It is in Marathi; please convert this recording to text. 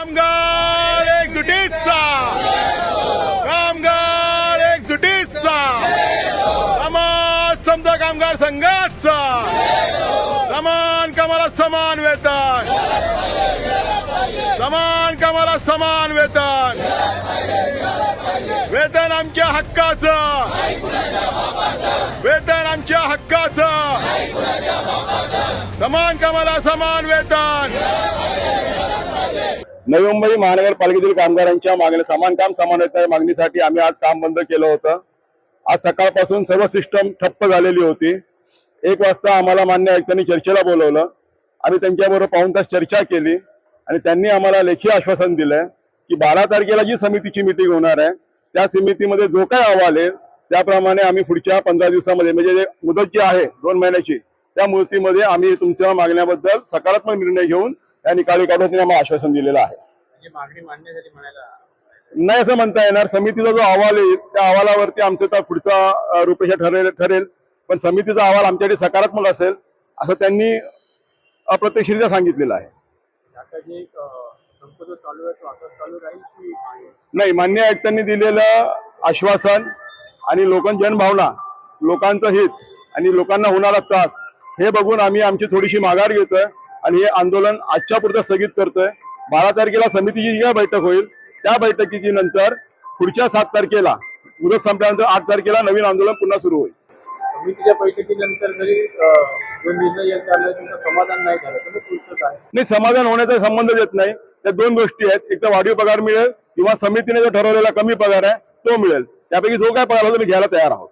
कामगार एकजुटीचा. कामगार एकजुटीचा. समाज समजा कामगार संघाचा. समान कामाला समान वेतन. समान कामाला समान वेतन. वेतन आमच्या हक्काचं. वेतन आमच्या हक्काचं. समान कामाला समान वेतन. नवी मुंबई महानगरपालिकेतील कामगारांच्या मागण्या समान काम समान मागणीसाठी आम्ही आज काम बंद केलं होतं. आज सकाळपासून सर्व सिस्टम ठप्प झालेली होती. एक वाजता आम्हाला मान्य आयुक्तांनी चर्चेला बोलवलं. आम्ही त्यांच्याबरोबर पाऊण तास चर्चा केली. आणि त्यांनी आम्हाला लेखी आश्वासन दिलंय की बारा तारखेला जी समितीची मिटिंग होणार आहे त्या समितीमध्ये जो काय अहवाल आहे त्याप्रमाणे आम्ही पुढच्या पंधरा दिवसामध्ये म्हणजे जे मुदत जी आहे दोन महिन्याची त्या मुदतीमध्ये आम्ही तुमच्या मागण्याबद्दल सकारात्मक निर्णय घेऊन त्या निकाली काढून त्यांनी आम्हाला आश्वासन दिलेलं आहे. म्हणजे मागणी मान्य झाली म्हणायला नाही असं म्हणता येणार. समितीचा जो अहवाल येईल त्या अहवालावरती आमचं तर पुढचा रूपरेषा ठरेल ठरेल. पण समितीचा अहवाल आमच्यासाठी सकारात्मक असेल असं त्यांनी अप्रत्यक्षरित्या सांगितलेलं आहे. नाही मान्य आयुक्तांनी दिलेलं आश्वासन आणि लोकां जनभावना लोकांचं हित आणि लोकांना होणारा त्रास हे बघून आम्ही आमची थोडीशी माघार घेतोय. आणि हे आंदोलन आजच्या पुरतं स्थगित करतोय. बारा तारखेला समितीची जी बैठक होईल त्या बैठकीची नंतर पुढच्या सात तारखेला मुदत संपल्यानंतर आठ तारखेला नवीन आंदोलन पुन्हा सुरू होईल. समितीच्या बैठकीनंतर जरी अं, जो निर्णय येत चाललाय तुमचं समाधान नाही झालं नाही समाधान होण्याचा संबंध येत नाही. त्या दोन गोष्टी आहेत. एक तर वाढीव पगार मिळेल किंवा समितीने जो ठरवलेला कमी पगार आहे तो मिळेल. त्यापैकी जो काय पगार होतो मी घ्यायला तयार आहोत.